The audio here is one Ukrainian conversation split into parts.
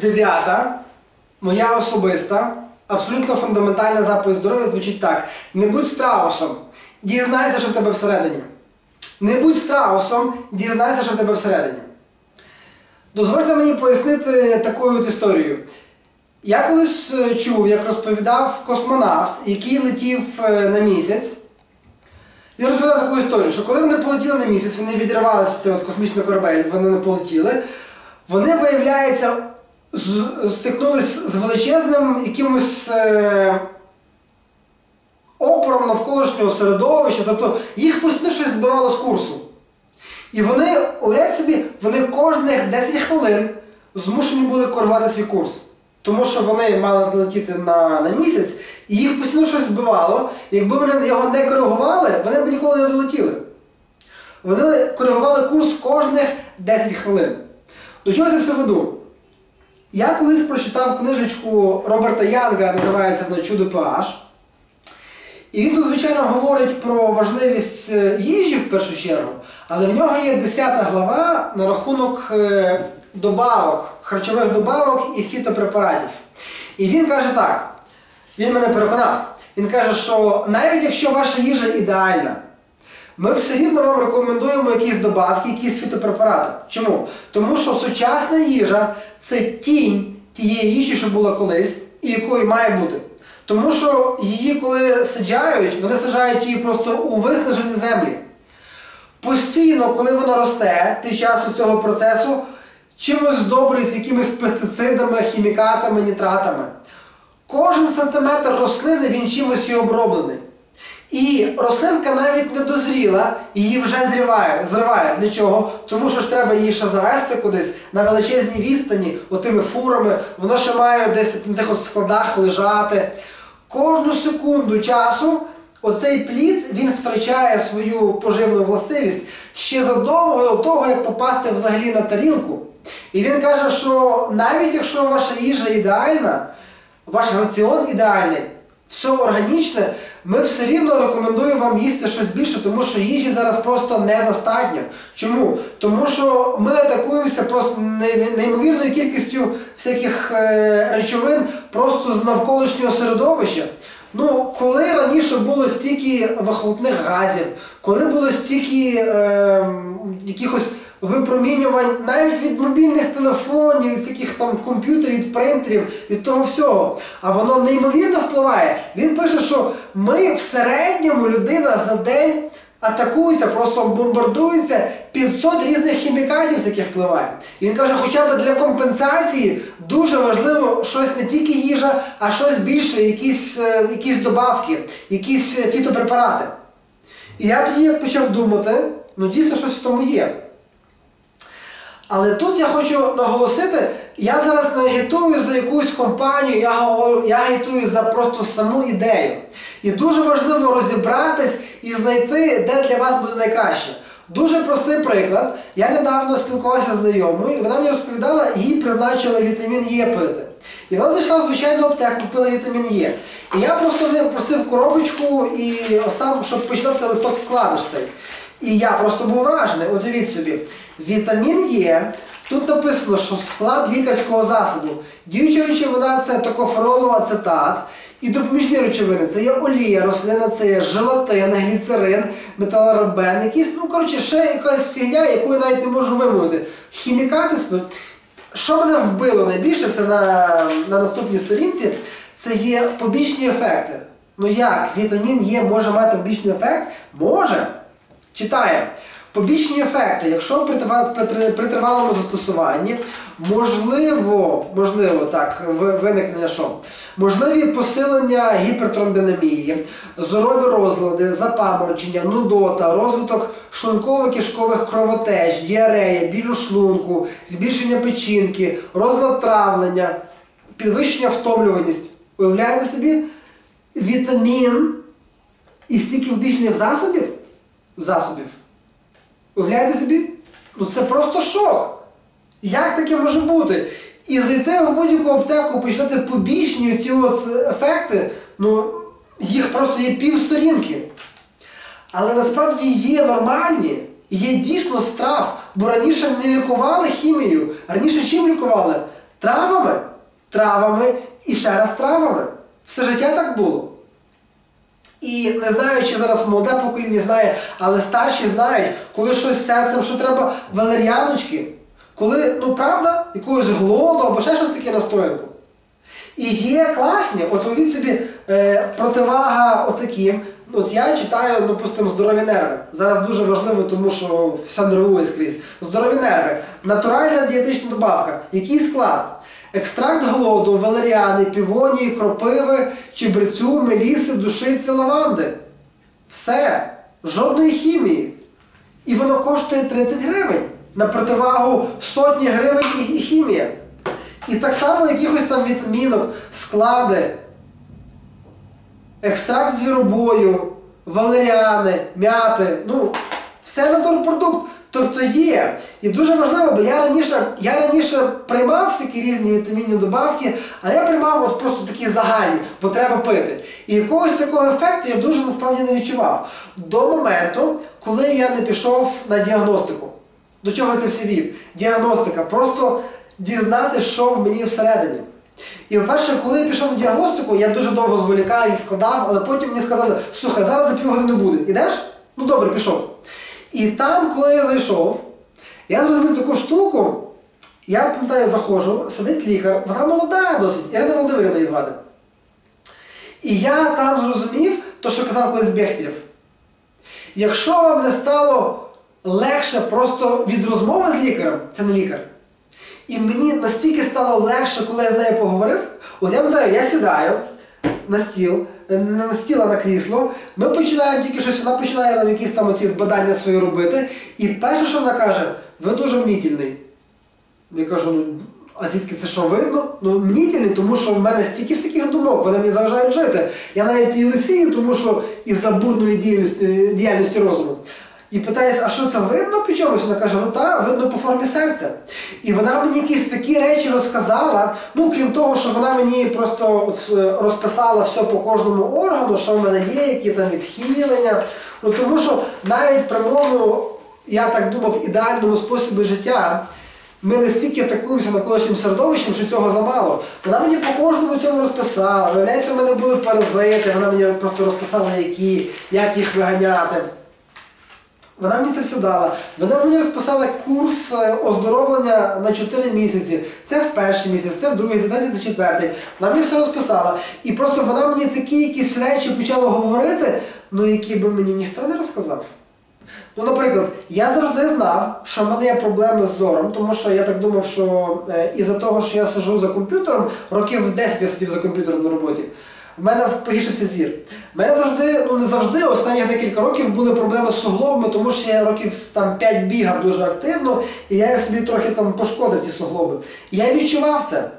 дев'ята, моя особиста, абсолютно фундаментальна заповідь здоров'я звучить так: не будь страусом, дізнайся, що в тебе всередині. Не будь страусом, дізнайся, що в тебе всередині. Дозвольте мені пояснити таку от історію. Я колись е, чув, як розповідав космонавт, який летів е, на місяць. Він розповідав таку історію, що коли вони полетіли на місяць, вони відірвалися от космічний корабель, вони не полетіли. Вони, виявляється, стикнулись з величезним якимось е, опором навколишнього середовища, тобто їх постійно щось збивало з курсу. І вони, уявляйте собі, вони кожних 10 хвилин змушені були коригувати свій курс. Тому що вони мали долетіти на, на місяць, і їх постійно щось збивало. Якби вони його не коригували, вони б ніколи не долетіли. Вони коригували курс кожних 10 хвилин. До чого це все веду? Я колись прочитав книжечку Роберта Янга, називається вона Чудо PH. І він тут, звичайно, говорить про важливість е, їжі в першу чергу, але в нього є 10 глава на рахунок е, добавок, харчових добавок і фітопрепаратів. І він каже так: він мене переконав. Він каже, що навіть якщо ваша їжа ідеальна, ми все рівно вам рекомендуємо якісь добавки, якісь фітопрепарати. Чому? Тому що сучасна їжа це тінь тієї їжі, що була колись, і якою має бути. Тому що її, коли саджають, вони саджають її просто у виснажені землі. Постійно, коли воно росте під час цього процесу, чимось добре з якимись пестицидами, хімікатами, нітратами. Кожен сантиметр рослини він чимось і оброблений. І рослинка навіть не дозріла, її вже зриває. зриває. Для чого? Тому що ж треба її ще завести кудись на величезній відстані, отими фурами, воно ще має десь на тих складах лежати. Кожну секунду часу оцей плід він втрачає свою поживну властивість ще задовго до того, як попасти взагалі на тарілку. І він каже, що навіть якщо ваша їжа ідеальна, ваш раціон ідеальний, все органічне, ми все рівно рекомендуємо вам їсти щось більше, тому що їжі зараз просто недостатньо. Чому? Тому що ми атакуємося просто неймовірною кількістю всяких е, речовин просто з навколишнього середовища. Ну, коли раніше було стільки вихлопних газів, коли було стільки е, якихось випромінювань навіть від мобільних телефонів, від всяких комп'ютерів, від принтерів, від того всього. А воно неймовірно впливає. Він пише, що ми в середньому людина за день атакується, просто бомбардується 500 різних хімікатів, з яких впливає. І він каже, хоча б для компенсації дуже важливо щось не тільки їжа, а щось більше, якісь, е, якісь добавки, якісь е, фітопрепарати. І я тоді почав думати, ну дійсно щось в тому є. Але тут я хочу наголосити, я зараз не агітую за якусь компанію, я я агітую за просто саму ідею. І дуже важливо розібратись і знайти, де для вас буде найкраще. Дуже простий приклад. Я недавно спілкувався з знайомою, і вона мені розповідала, їй призначили вітамін Е пити. І вона зайшла в звичайну аптеку, купила вітамін Е. І я просто в неї просив коробочку і сам, щоб почитати листок вкладиш цей. І я просто був вражений. От дивіть собі, вітамін Е, тут написано, що склад лікарського засобу. Діюча речовина це токофероловий ацетат. І допоміжні речовини це є олія рослина, це є желатин, гліцерин, металорабен, якісь, ну коротше, ще якась фігня, яку я навіть не можу вимовити. Хімікати, що мене вбило найбільше, це на, на наступній сторінці, це є побічні ефекти. Ну як, вітамін Е може мати побічний ефект? Може. Читає. Побічні ефекти, якщо при, тривалому застосуванні, можливо, можливо, так, виникнення що? Можливі посилення гіпертромбінемії, зорові розлади, запаморочення, нудота, розвиток шлунково-кишкових кровотеч, діарея, біль шлунку, збільшення печінки, розлад травлення, підвищення втомлюваність. Уявляєте собі? Вітамін і стільки побічних засобів? Засобів. Уявляєте собі? Ну це просто шок. Як таке може бути? І зайти в будь-яку аптеку, починати побічні ці от ефекти, ну, їх просто є півсторінки. Але насправді є нормальні, є дійсно страв, бо раніше не лікували хімією. Раніше чим лікували? Травами, травами і ще раз травами. Все життя так було. І не знаю, чи зараз молоде покоління знає, але старші знають, коли щось з серцем, що треба валер'яночки, коли, ну правда, якогось голоду або ще щось таке настоянку. І є класні, от уявіть собі е, противага отаким. От я читаю, ну, пустимо, здорові нерви. Зараз дуже важливо, тому що все нервує скрізь. Здорові нерви. Натуральна дієтична добавка. Який склад? Екстракт голоду, валеріани, півонії, кропиви, чебрецю, меліси, душиці, лаванди. Все. Жодної хімії. І воно коштує 30 гривень. На противагу сотні гривень і, хімія. І так само якихось там вітамінок, склади, екстракт звіробою, валеріани, м'яти, ну, все натурпродукт. Тобто є. І дуже важливо, бо я раніше, я раніше приймав всякі різні вітамінні добавки, а я приймав от просто такі загальні, бо треба пити. І якогось такого ефекту я дуже насправді не відчував. До моменту, коли я не пішов на діагностику. До чого це все вів? Діагностика. Просто дізнати, що в мені всередині. І по-перше, коли я пішов на діагностику, я дуже довго зволікав, відкладав, але потім мені сказали, слухай, зараз за півгодини буде. Ідеш? Ну добре, пішов. І там, коли я зайшов, я зрозумів таку штуку, я пам'ятаю, заходжу, сидить лікар, вона молода досить, Ірина Володимирівна її звати. І я там зрозумів, то, що казав колись Бехтерєв. Якщо вам не стало легше просто від розмови з лікарем, це не лікар. І мені настільки стало легше, коли я з нею поговорив. От я пам'ятаю, я сідаю на стіл, не на стіл, на крісло. Ми починаємо тільки щось, вона починає нам якісь там оці бадання свої робити. І перше, що вона каже, ви дуже мнітільний. Я кажу, ну, а звідки це що видно? Ну, мнітільний, тому що в мене стільки всяких думок, вони мені заважають жити. Я навіть і лисію, тому що із-за бурної діяльності, діяльності розуму. І питаюся, а що це видно по чомусь? Вона каже, ну так, видно по формі серця. І вона мені якісь такі речі розказала. Ну, крім того, що вона мені просто е, розписала все по кожному органу, що в мене є, які там відхилення. Ну тому що навіть при моєму, я так думав, ідеальному способі життя. Ми настільки атакуємося навколишнім середовищем, що цього замало. Вона мені по кожному цьому розписала. Виявляється, в мене були паразити, вона мені просто розписала, які, як їх виганяти. Вона мені це все дала. Вона мені розписала курс е, оздоровлення на 4 місяці. Це в перший місяць, це в другий, це третій, це четвертий. Вона мені все розписала. І просто вона мені такі якісь речі почала говорити, ну які би мені ніхто не розказав. Ну, наприклад, я завжди знав, що в мене є проблеми з зором, тому що я так думав, що е, із-за того, що я сижу за комп'ютером, років 10 я сидів за комп'ютером на роботі. В мене погіршився зір. В мене завжди, ну не завжди, останні декілька років були проблеми з суглобами, тому що я років там 5 бігав дуже активно, і я собі трохи там пошкодив ті суглоби. І я відчував це.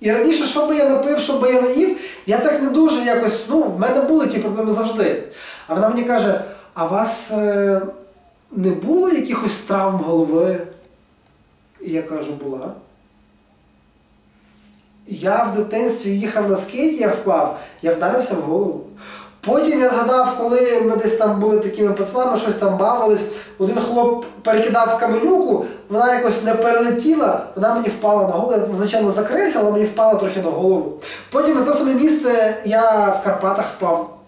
І раніше, що би я не пив, що би я не їв, я так не дуже якось, ну, в мене були ті проблеми завжди. А вона мені каже, а вас е, не було якихось травм голови? І я кажу, була. Я в дитинстві їхав на скейті, я впав, я вдарився в голову. Потім я згадав, коли ми десь там були такими пацанами, щось там бавились, один хлоп перекидав каменюку, вона якось не перелетіла, вона мені впала на голову. Я, звичайно, закрився, але мені впала трохи на голову. Потім на те саме місце я в Карпатах впав.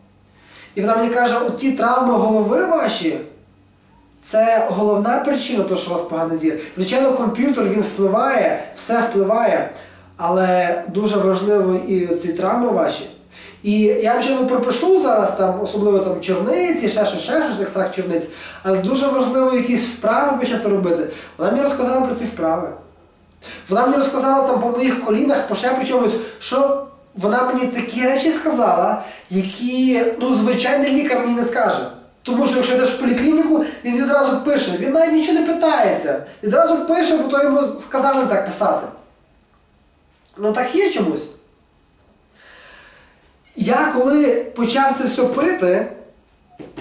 І вона мені каже, от ті травми голови ваші, це головна причина, того, що у вас поганий зір. Звичайно, комп'ютер він впливає, все впливає, але дуже важливо і ці травми ваші. І я ще не пропишу зараз, там, особливо там чорниці, ще щось, ще щось, екстракт чорниць, але дуже важливо якісь вправи почати робити. Вона мені розказала про ці вправи. Вона мені розказала там по моїх колінах, по ще чомусь, що вона мені такі речі сказала, які ну, звичайний лікар мені не скаже. Тому що якщо йдеш в поліклініку, він відразу пише, він навіть нічого не питається. Відразу пише, бо то йому сказали так писати. Ну так є чомусь. Я коли почав це все пити,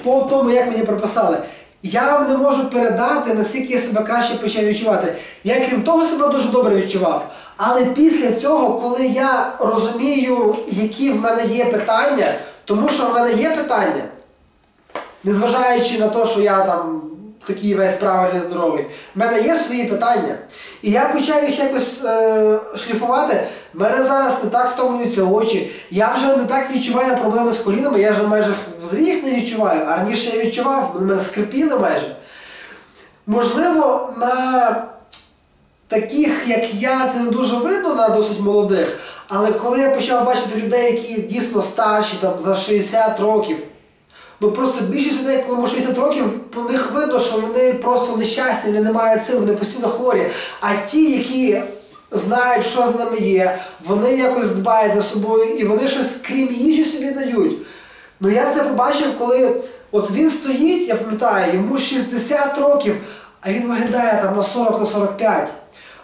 по тому, як мені прописали, я вам не можу передати, наскільки я себе краще почав відчувати. Я крім того себе дуже добре відчував. Але після цього, коли я розумію, які в мене є питання, тому що в мене є питання, незважаючи на те, що я там такий весь правильний здоровий. В мене є свої питання. І я почав їх якось е, шліфувати. В мене зараз не так втомлюються очі. Я вже не так відчуваю проблеми з колінами, я вже майже взагалі їх не відчуваю, а раніше я відчував, вони мене скрипіли майже. Можливо, на таких, як я, це не дуже видно на досить молодих, але коли я почав бачити людей, які дійсно старші, там за 60 років, ну просто більшість людей, коли йому 60 років, по них видно, що вони просто нещасні, вони не мають сил, вони постійно хворі. А ті, які знають, що з ними є, вони якось дбають за собою і вони щось крім їжі собі дають. Ну я це побачив, коли от він стоїть, я пам'ятаю, йому 60 років, а він виглядає там на 40 на 45.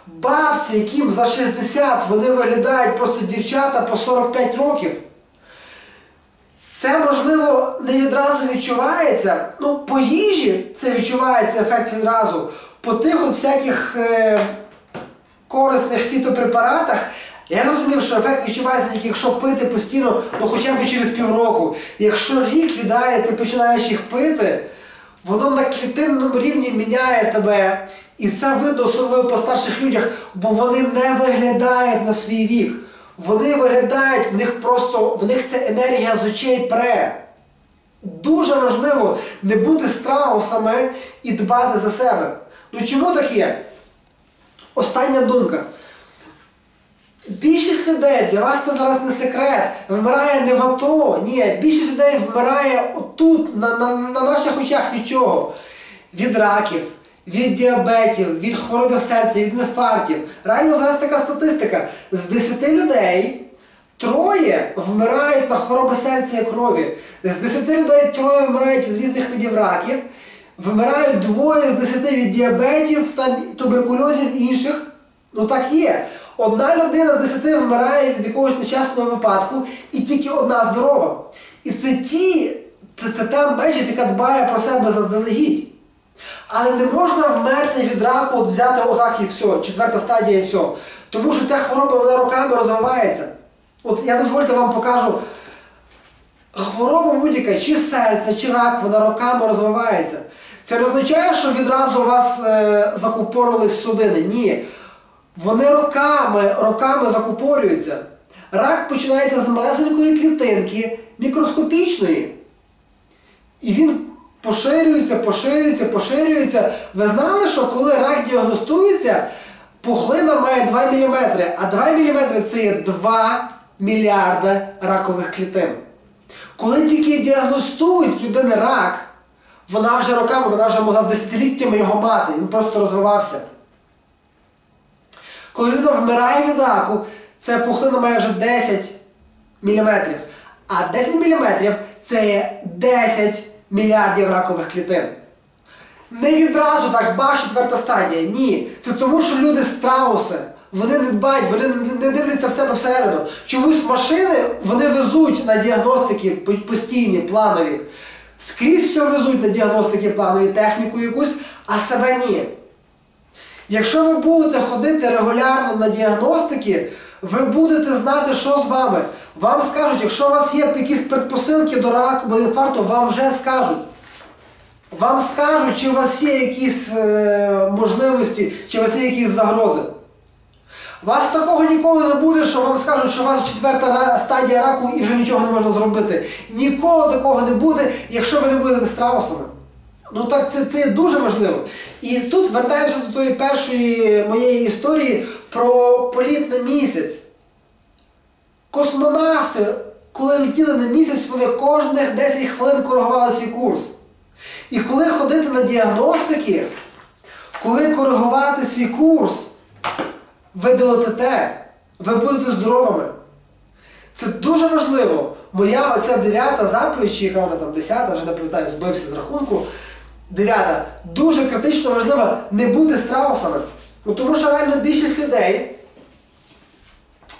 Бабці, яким за 60, вони виглядають просто дівчата по 45 років. Це, можливо, не відразу відчувається. Ну, по їжі це відчувається ефект відразу. По тих от всяких е, корисних фітопрепаратах я зрозумів, що ефект відчувається тільки якщо пити постійно, ну хоча б через півроку. Якщо рік віддалі ти починаєш їх пити, воно на клітинному рівні міняє тебе. І це видно особливо по старших людях, бо вони не виглядають на свій вік. Вони виглядають, в них просто, в них це енергія з очей пре. Дуже важливо не бути страусами і дбати за себе. Ну чому так є? Остання думка. Більшість людей, для вас це зараз не секрет, вмирає не в АТО. Ні, більшість людей вмирає отут, на, на, на наших очах від чого? Від раків, від діабетів, від хвороби серця, від інфарктів. Реально зараз така статистика. З 10 людей троє вмирають на хвороби серця і крові. З 10 людей троє вмирають від різних видів раків. Вмирають двоє з 10 від діабетів, там, туберкульозів інших. Ну так є. Одна людина з 10 вмирає від якогось нещасного випадку, і тільки одна здорова. І це ті, це та меншість, яка дбає про себе заздалегідь. Але не можна вмерти від раку, от взяти отак і все, четверта стадія і все. Тому що ця хвороба вона роками розвивається. От я дозвольте вам покажу. Хвороба будь-яка, чи серце, чи рак, вона роками розвивається. Це не означає, що відразу у вас е, закупорились судини. Ні. Вони роками, роками закупорюються. Рак починається з малесенької клітинки, мікроскопічної. І він поширюється, поширюється, поширюється. Ви знали, що коли рак діагностується, пухлина має 2 мм, а 2 мм це є 2 мільярда ракових клітин. Коли тільки діагностують людини рак, вона вже роками, вона вже могла десятиліттями його мати, він просто розвивався. Коли людина вмирає від раку, це пухлина має вже 10 мм. А 10 мм це є 10 мільярдів ракових клітин. Не відразу так, баш, четверта стадія. Ні. Це тому, що люди страуси. Вони не дбають, вони не дивляться в себе всередину. Чомусь машини вони везуть на діагностики постійні, планові. Скрізь все везуть на діагностики планові, техніку якусь, а себе ні. Якщо ви будете ходити регулярно на діагностики, ви будете знати, що з вами. Вам скажуть, якщо у вас є якісь предпосилки до раку або інфаркту, вам вже скажуть. Вам скажуть, чи у вас є якісь е, можливості, чи у вас є якісь загрози. У вас такого ніколи не буде, що вам скажуть, що у вас четверта стадія раку і вже нічого не можна зробити. Ніколи такого не буде, якщо ви не будете страусами. Ну так це це дуже важливо. І тут вертаємося до тої першої моєї історії про політ на місяць. Космонавти, коли летіли на місяць, вони кожних 10 хвилин коригували свій курс. І коли ходити на діагностики, коли коригувати свій курс, ви долетите, ви будете здоровими. Це дуже важливо. Моя оця дев'ята заповідь, чи яка вона там десята, вже не пам'ятаю, збився з рахунку. Дев'ята, дуже критично важливо не бути страусами. Ну, Тому що реально більшість людей,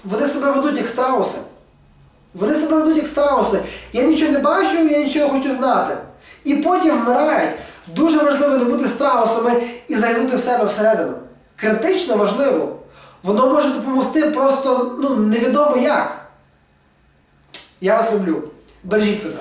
вони себе ведуть як страуси. Вони себе ведуть як страуси. Я нічого не бачу, я нічого хочу знати. І потім вмирають. Дуже важливо не бути страусами і заглянути в себе всередину. Критично важливо. Воно може допомогти просто ну, невідомо як. Я вас люблю. Бережіть себе.